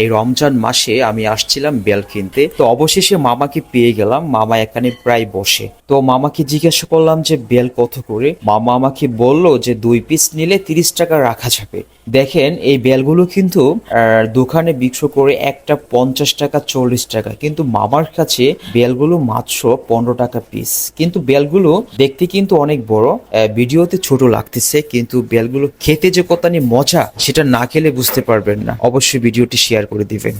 এই রমজান মাসে আমি আসছিলাম বেল কিনতে। তো অবশেষে মামাকে পেয়ে গেলাম। মামা এখানে প্রায় বসে। তো মামাকে জিজ্ঞাসা করলাম যে, বেল কত করে? মামা আমাকে বলল যে, দুই পিস নিলে তিরিশ টাকা রাখা যাবে। দেখেন, এই বেলগুলো কিন্তু দোকানে বিক্রি করে একটা পঞ্চাশ টাকা, চল্লিশ টাকা। কিন্তু মামার কাছে বেলগুলো মাত্র পনেরো টাকা পিস কিন্তু বেলগুলো দেখতে কিন্তু অনেক বড়। ভিডিওতে ছোট লাগতেছে। কিন্তু বেলগুলো খেতে যে কতনি মজা, সেটা না খেলে বুঝতে পারবেন না। অবশ্যই ভিডিওটি শেয়ার করে দিবেন।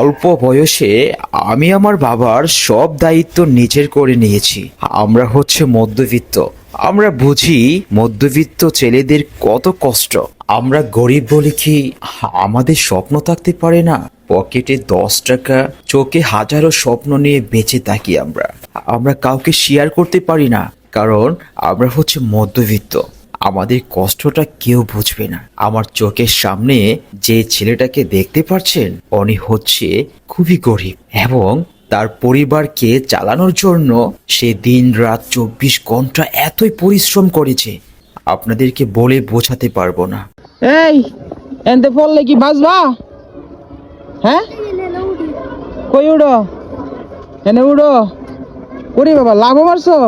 অল্প বয়সে আমি আমার বাবার সব দায়িত্ব নিজের করে নিয়েছি। আমরা হচ্ছে মধ্যবিত্ত। আমরা বুঝি মধ্যবিত্ত ছেলেদের কত কষ্ট। আমরা গরিব বলে কি আমাদের স্বপ্ন থাকতে পারে না? পকেটে দশ টাকা, চোখে হাজারো স্বপ্ন নিয়ে বেঁচে থাকি আমরা। আমরা কাউকে শেয়ার করতে পারি না, কারণ আমরা হচ্ছে মধ্যবিত্ত। আমাদের কষ্টটা কেউ বুঝবে না। আমার চোখের সামনে যে ছেলেটাকে দেখতে পাচ্ছেন উনি হচ্ছে খুবই গরিব এবং তার পরিবারকে চালানোর জন্য সে দিন রাত চব্বিশ ঘণ্টা এতই পরিশ্রম করেছে। আপনাদেরকে বলে বোঝাতে পারব না। এই, এনতে পড়লে কি বাঁচবা হ্যাঁ? কই উড়ো? এনে উড়ো? ওরে বাবা লাভ মারছো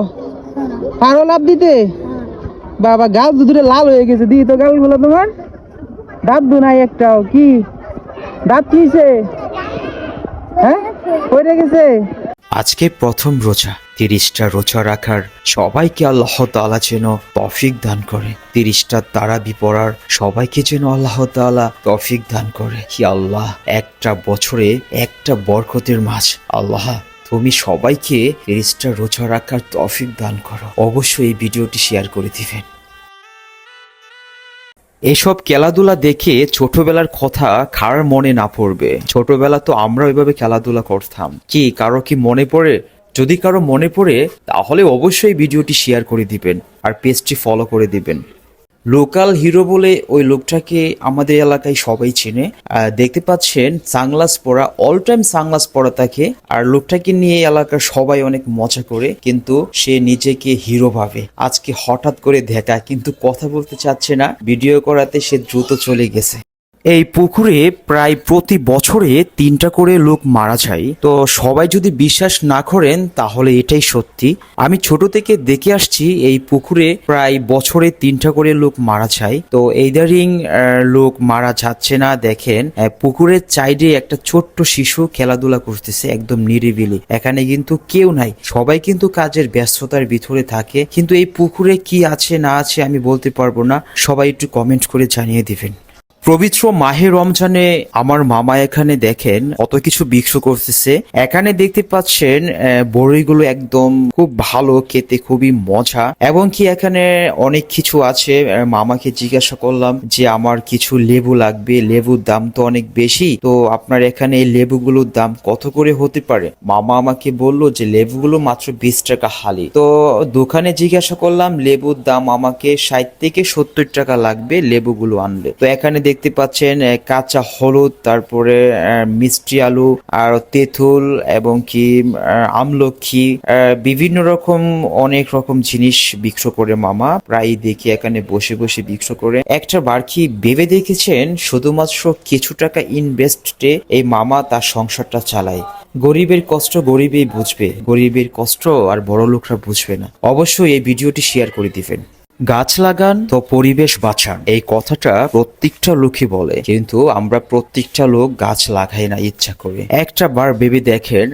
পারো লাভ দিতে? বাবা, গাছ দুধুরে লাল হয়ে গেছে দি তো গালগুলো তোমার। দাঁত দু নাই একটাও, কি? দাঁত কিছে হ্যাঁ? রেখেছে আজকে প্রথম রোজা, তিরিশটা রোজা রাখার সবাইকে আল্লাহ তাআলা যেন তফিক দান করে। তিরিশটা তারাবি পড়ার সবাইকে যেন আল্লাহ তাআলা তফিক দান করে। কি আল্লাহ, একটা বছরে একটা বরকতের মাছ আল্লাহ তুমি সবাইকে তিরিশটা রোজা রাখার তফিক দান করো। অবশ্যই এই ভিডিওটি শেয়ার করে দিবেন। এসব খেলাধুলা দেখে ছোটবেলার কথা কার মনে না পড়বে? ছোটবেলা তো আমরা ওইভাবে খেলাধুলা করতাম। কি, কারও কি মনে পড়ে? যদি কারও মনে পড়ে, তাহলে অবশ্যই ভিডিওটি শেয়ার করে দিবেন আর পেজটি ফলো করে দিবেন। লোকাল হিরো বলে ওই লোকটাকে আমাদের এলাকায় সবাই চেনে। দেখতে পাচ্ছেন সাংলাস পরা অল টাইম সাংলাস পরা থাকে আর লোকটাকে নিয়ে এলাকার সবাই অনেক মজা করে, কিন্তু সে নিজেকে হিরো ভাবে। আজকে হঠাৎ করে দেখা, কিন্তু কথা বলতে চাচ্ছে না। ভিডিও করাতে সে দ্রুত চলে গেছে। এই পুকুরে প্রায় প্রতি বছরে তিনটা করে লোক মারা যায়। তো সবাই যদি বিশ্বাস না করেন, তাহলে এটাই সত্যি। আমি ছোট থেকে দেখে আসছি, এই পুকুরে প্রায় বছরে তিনটা করে লোক মারা যায়। তো এইদারিং লোক মারা যাচ্ছে না, দেখেন। পুকুরের চাইডে একটা ছোট্ট শিশু খেলাধুলা করতেছে, একদম নিরিবিলি। এখানে কিন্তু কেউ নাই। সবাই কিন্তু কাজের ব্যস্ততার ভিতরে থাকে। কিন্তু এই পুকুরে কি আছে, না আছে আমি বলতে পারব না। সবাই একটু কমেন্ট করে জানিয়ে দিবেন। পবিত্র মাহে রমজানে আমার মামা এখানে দেখেন কত কিছু বিক্রি করতেছে। এখানে দেখতে পাচ্ছেন বড়িগুলো একদম খুব ভালো, খেতে খুবই মজা। এবং কি এখানে অনেক কিছু আছে মামাকে জিজ্ঞাসা করলাম যে আমার কিছু লেবু লাগবে, লেবুর দাম তো অনেক বেশি, তো আপনার এখানে এই লেবুগুলোর দাম কত করে হতে পারে? মামা আমাকে বলল যে লেবুগুলো মাত্র বিশ টাকা হালি। তো দোকানে জিজ্ঞাসা করলাম, লেবুর দাম আমাকে ষাট থেকে সত্তর টাকা লাগবে লেবুগুলো আনলে। তো এখানে দেখতে পাচ্ছেন কাঁচা হলুদ, তারপরে মিষ্টি আলু, আর তেঁতুল এবং কি আমলক্ষী বিভিন্ন রকম, অনেক রকম জিনিস বিক্রি করে মামা। প্রায় দেখি এখানে বসে বসে বিক্রি করে। একটা বার কি ভেবে দেখেছেন? শুধুমাত্র কিছু টাকা ইনভেস্টে এই মামা তার সংসারটা চালায়। গরিবের কষ্ট গরিবেই বুঝবে। গরিবের কষ্ট আর বড় লোকরা বুঝবে না। অবশ্যই এই ভিডিওটি শেয়ার করে দিবেন। গাছ লাগান তো পরিবেশ বাঁচান। এই কথাটা প্রত্যেকটা লোকই বলে, কিন্তু আমরা প্রত্যেকটা লোক গাছ লাগাই না, ইচ্ছা করে। একটা বার ভেবে দেখেন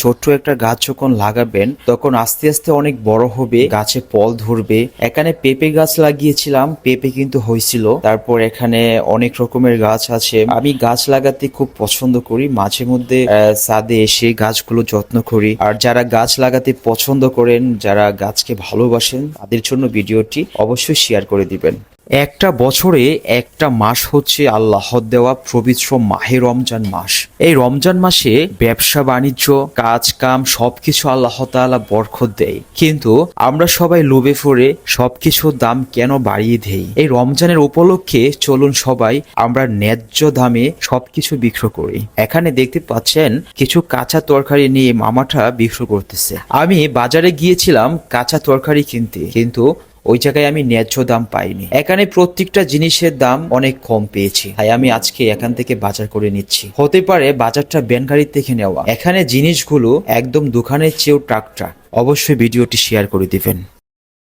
ছোট্ট একটা গাছ যখন লাগাবেন, তখন আস্তে আস্তে অনেক বড় হবে, গাছে ফল ধরবে। এখানে পেঁপে গাছ লাগিয়েছিলাম, পেঁপে কিন্তু হয়েছিল। তারপর এখানে অনেক রকমের গাছ আছে। আমি গাছ লাগাতে খুব পছন্দ করি, মাঝে মধ্যে ছাদে এসে গাছগুলো যত্ন করি। আর যারা গাছ লাগাতে পছন্দ করেন, যারা গাছকে ভালোবাসেন, তাদের জন্য ভিডিওটি অবশ্যই শেয়ার করে দিবেন। একটা বছরে একটা মাস হচ্ছে আল্লাহ দেওয়া পবিত্র মাহে রমজান মাস। এই রমজান মাসে ব্যবসা, বাণিজ্য কাজ কাম সবকিছু আল্লাহ তাআলা বরকত দেয়। কিন্তু আমরা সবাই লোভে পড়ে সবকিছুর দাম কেন বাড়িয়ে দেই? এই রমজানের উপলক্ষে চলুন সবাই আমরা ন্যায্য দামে সবকিছু বিক্রি করি। এখানে দেখতে পাচ্ছেন কিছু কাঁচা তরকারি নিয়ে মামাটা বিক্রি করতেছে। আমি বাজারে গিয়েছিলাম কাঁচা তরকারি কিনতে। কিন্তু ওই জায়গায় আমি ন্যায্য দাম পাইনি। এখানে প্রত্যেকটা জিনিসের দাম অনেক কম পেয়েছি। তাই আমি আজকে এখান থেকে বাজার করে নিচ্ছি। হতে পারে বাজারটা ব্যান গাড়ির থেকে নেওয়া। এখানে জিনিসগুলো একদম দোকানের চেয়েও টাকটা অবশ্যই ভিডিওটি শেয়ার করে দিবেন।